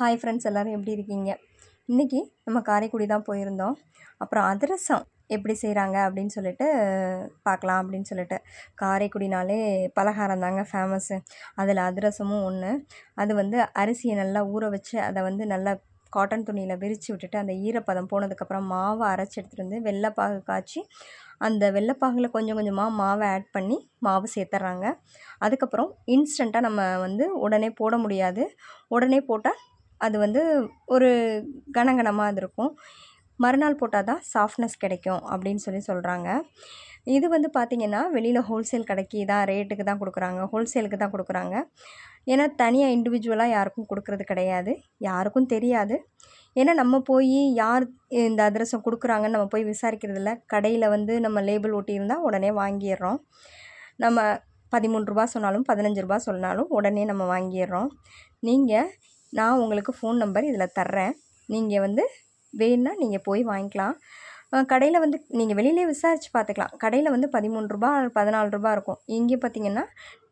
Hi friends எல்லோரும் எப்படி இருக்கீங்க? இன்றைக்கி நம்ம காரைக்குடி தான் போயிருந்தோம். அப்புறம் அதிரசம் எப்படி செய்கிறாங்க அப்படின்னு சொல்லிட்டு பார்க்கலாம் அப்படின்னு சொல்லிட்டு. காரைக்குடினாலே பலகாரம் தாங்க ஃபேமஸ்ஸு அதில் அதிரசமும் ஒன்று அது வந்து அரிசியை நல்லா ஊற வச்சு அதை வந்து நல்லா காட்டன் துணியில் விரித்து விட்டுட்டு அந்த ஈரப்பதம் போனதுக்கப்புறம் மாவை அரைச்சி எடுத்துகிட்டு வந்து வெள்ளைப்பாகு காய்ச்சி அந்த வெள்ளைப்பாகில் கொஞ்சம் கொஞ்சமாக மாவை ஆட் பண்ணி மாவு சேர்த்துட்றாங்க அதுக்கப்புறம் இன்ஸ்டண்ட்டாக நம்ம வந்து உடனே போட முடியாது. உடனே போட்டால் அது வந்து ஒரு கனகனமாக அது இருக்கும் மறுநாள் போட்டால் தான் சாஃப்ட்னஸ் கிடைக்கும் அப்படின்னு சொல்லி சொல்கிறாங்க இது வந்து பார்த்திங்கன்னா வெளியில் ஹோல்சேல் கடைக்கு தான் ரேட்டுக்கு தான் கொடுக்குறாங்க. ஹோல்சேலுக்கு தான் கொடுக்குறாங்க. ஏன்னா தனியாக இண்டிவிஜுவலாக யாருக்கும் கொடுக்குறது கிடையாது. யாருக்கும் தெரியாது. ஏன்னா நம்ம போய் யார் இந்த அதிரசம் கொடுக்குறாங்கன்னு நம்ம போய் விசாரிக்கிறதில்ல கடையில் வந்து நம்ம லேபிள் ஒட்டியிருந்தால் உடனே வாங்கிடுறோம். நம்ம பதிமூன்று ரூபா சொன்னாலும் பதினஞ்சு ரூபா சொன்னாலும் உடனே நம்ம வாங்கிடுறோம். நீங்கள் நான் உங்களுக்கு ஃபோன் நம்பர் இதில் தர்றேன். நீங்கள் வந்து வேணுன்னா நீங்கள் போய் வாங்கிக்கலாம். கடையில் வந்து நீங்கள் வெளியிலே விசாரித்து பார்த்துக்கலாம். கடையில் வந்து பதிமூணு ரூபா பதினாலு ரூபா இருக்கும். இங்கே பார்த்தீங்கன்னா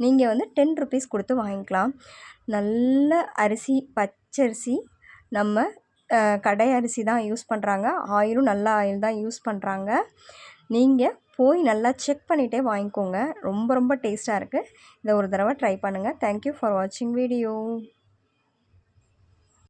நீங்கள் வந்து டென் ருபீஸ் கொடுத்து வாங்கிக்கலாம். நல்ல அரிசி பச்சரிசி நம்ம கடை அரிசி தான் யூஸ் பண்ணுறாங்க ஆயிலும் நல்ல ஆயில் தான் யூஸ் பண்ணுறாங்க நீங்கள் போய் நல்லா செக் பண்ணிகிட்டே வாங்கிக்கோங்க. ரொம்ப ரொம்ப டேஸ்ட்டாக இருக்குது இதை ஒரு தடவை ட்ரை பண்ணுங்கள் தேங்க்யூ ஃபார் வாட்சிங் வீடியோ